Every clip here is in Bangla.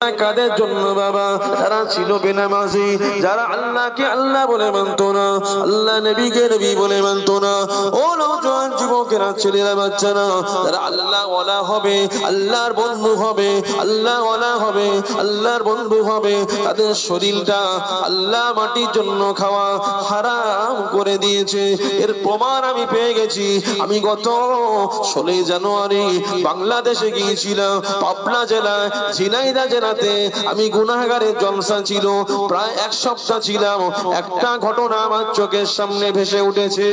কাদের জন্য বাবা? যারা ছিল বেনামাজি, যারা আল্লাহকে আল্লাহ বলে না, আল্লাহ নবীকে নবী বলে না। ও যুবকেরা, ছেলেরা যারা আল্লাহ ওয়ালা হবে, আল্লাহর বন্ধু হবে আল্লাহ ওয়ালা হবে, আল্লাহর বন্ধু হবে, তাদের শরীরটা আল্লাহ মাটির জন্য খাওয়া হারাম করে দিয়েছে। এর প্রমাণ আমি পেয়ে গেছি। আমি গত ষোলোই জানুয়ারি বাংলাদেশে গিয়েছিলাম, পাবনা জেলায় ঝিনাইদা জেলাতে আমি গুনাহগারের জলসা ছিল। প্রায় এক সপ্তাহ ছিলাম। একটা ঘটনা আমার চোখের সামনে ভেসে উঠেছে।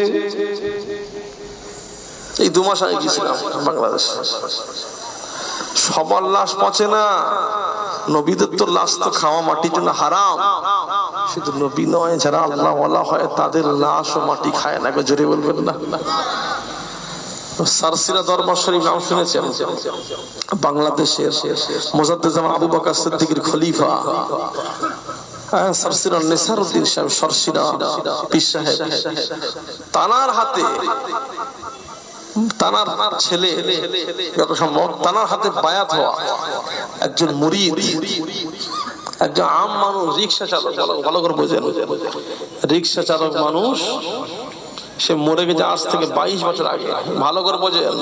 এই দু মাস আগে গিয়েছিলাম বাংলাদেশ। সবার লাশ পচে না। নবীদের তো লাশ তো খাওয়া মাটির জন্য হারাম। শুধু নবী নয়, যারা আল্লাহ হয় তাদের লাশ ও মাটি খায় না জোরে বলবেন না। বাংলাদেশের মোজাদ্দেজামান আবু বকর খলিফা হ্যাঁ, তানার হাতে তানার ছেলে যত সম্ভব তানার হাতে বায়াত হওয়া একজন মুরিদ একজন আম মানুষ রিক্সা চালক ভালো করে বোঝেন। রিক্সা চালক মানুষ সে মরে গেছে আজ থেকে বাইশ বছর আগে। ভালো করে বোঝেন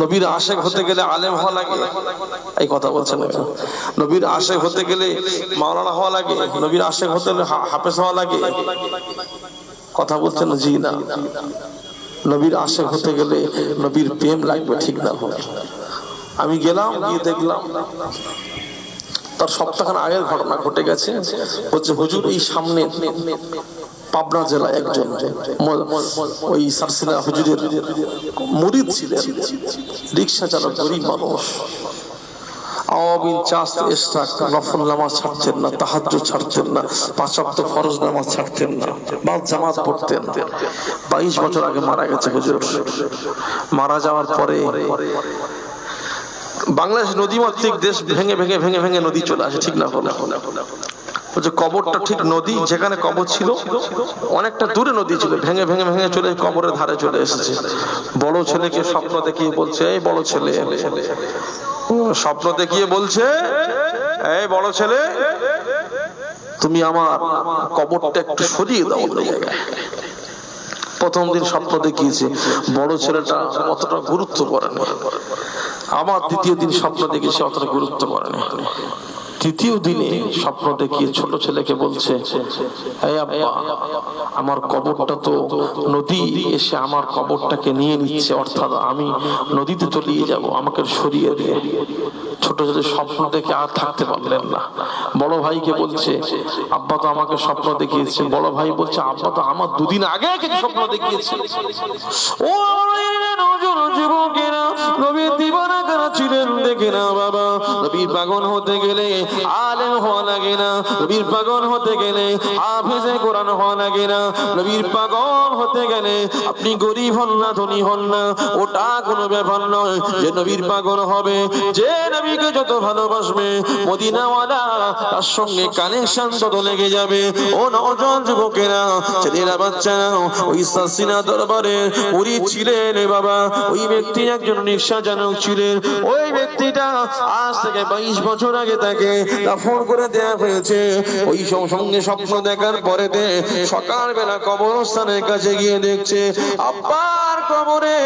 নবীর আশেক হতে গেলে আলেম হওয়া লাগে। এই কথা বলছেন। নবীর আশেক হতে গেলে মাওলানা হওয়া লাগে। নবীর আশেক হতে গেলে হাফেজ হওয়া লাগে। কথা বলছেন জি না। নবীর আশেক হতে গেলে নবীর প্রেম লাগবে, ঠিক না আমি গেলাম, গিয়ে দেখলাম। তার সপ্তাহখান আগের ঘটনা ঘটে গেছে। হচ্ছে হুজুর, এই সামনে পাবনা জেলা একজন ওই সারসিলা হুজুরের মুরিদ ছিলেন, রিক্সা চালক, গরিব মানুষ। আওয়াবিন চাষ ইস্তাক নফল নামাজ ছাড়তেন না, তাহাজ্জুদ ছাড়তেন না, পাঁচ ওয়াক্ত ফরজ নামাজ ছাড়তেন না বা জামাত পড়তেন। বাইশ বছর আগে মারা গেছে হুজুর। মারা যাওয়ার পরে বাংলাদেশ নদীমাতৃক দেশ ভেঙে ভেঙে ভেঙে ভেঙে নদী চলে আসে, ঠিক না হলে বলছে কবরটা ঠিক নদী যেখানে কবর ছিল অনেকটা দূরে নদী ছিল ভেঙে ভেঙে ভেঙে চলে কবরের ধারে চলে এসেছে। বড় ছেলেকে স্বপ্ন দেখিয়ে বলছে এই বড় ছেলে স্বপ্ন দেখিয়ে বলছে এই বড় ছেলে তুমি আমার কবরটা একটু সরিয়ে দাও জায়গায়। প্রথম দিন স্বপ্ন দেখিয়েছে বড় ছেলেটা অতটা গুরুত্ব করে না আমার দ্বিতীয় দিন স্বপ্ন দেখেছে অতটা গুরুত্ব করে না তৃতীয় দিনে স্বপ্ন দেখিয়ে ছোট ছেলেকে বলছে আমার কবরটা তো নদী, এসে আমার কবরটাকে নিয়ে নিচ্ছে, অর্থাৎ আমি নদীতে তলিয়ে যাব, আমাকে সরিয়ে দিয়ে। ছোট ছেলে স্বপ্ন দেখে আর থাকতে পারলেন না। বড় ভাইকে বলছে, আব্বা তো আমাকে স্বপ্ন দেখিয়েছে। বড় ভাই বলছে, আব্বা তো আমার দুদিন আগে স্বপ্ন দেখিয়েছে ও নবীর দিবানা ছিলেন দেখে না বাবা। নবীর হতে গেলে আলেম হওয়া লাগে না। নবীর হতে গেলে হাফেজে কোরআন হওয়া লাগে না। নবীর হতে গেলে আপনি গরিব হন না, ধনী হন না। ওটা কোনো ব্যাপার নয়। যে নবীর পাগল হবে, যে নবীকে যত ভালোবাসবে, মদিনাওয়ালা তার সঙ্গে কানেকশন তত লেগে যাবে। ও নজন যুবকেরা, ছেলেরা বাচ্চারা ওই সাসিনা দরবারে উনি ছিলেন বাবা। ওই ব্যক্তি একজন চালক ছিলেন। ওই ব্যক্তিটা আজ থেকে বাইশ বছর আগে তাকে দাফন করে দেয়া হয়েছে। ওই সঙ্গে স্বপ্ন দেখার পরেতে সকালবেলা কবরস্থানের কাছে গিয়ে দেখছে, আব্বার কবরে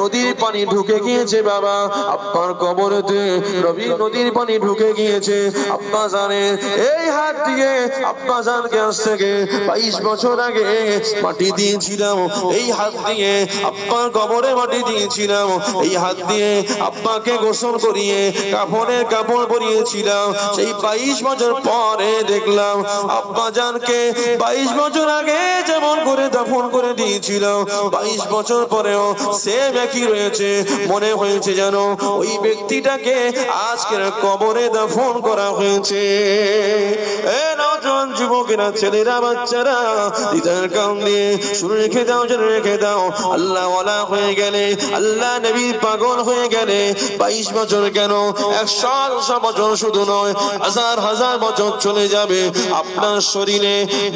নদীর পানি ঢুকে গিয়েছে বাবা। আব্বার কবরেতে রবি নদীর পানি ঢুকে গিয়েছে। আব্বা জানে, এই হাত দিয়ে আব্বা জানকে আজ থেকে বাইশ বছর আগে মাটি দিয়েছিলাম। এই হাত দিয়ে আব্বার কবরে মাটি দিয়েছিলাম। এই হাত দিয়ে আব্বাকে গোসল করিয়ে কাপড়ের কাপড় পরিয়েছিলাম। সেই বাইশ বছর পরে দেখলাম আব্বা জানকে বাইশ বছর আগে যেমন করে দাফন করে দিয়েছিলাম। বাইশ বছর পরেও সে একই রয়েছে। মনে হয়েছে যেন ওই ব্যক্তিটাকে আজকের কবরে দাফন করা হয়েছে। যুবকেরা, ছেলেরা, বাচ্চারা হৃদয়ের কাম দিয়ে রেখে দাও যেন রেখে দাও। আল্লাহ হয়ে গেলে, আল্লাহ নবীর পাগল হয়ে গেলে বাইশ বছর কেন? একশো একশো বছর শুধু নয়, হাজার হাজার বছর চলে যাবে। আপনার শরীরে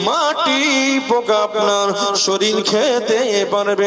মাটি পোকা, আপনার শরীর খেতে পারবে।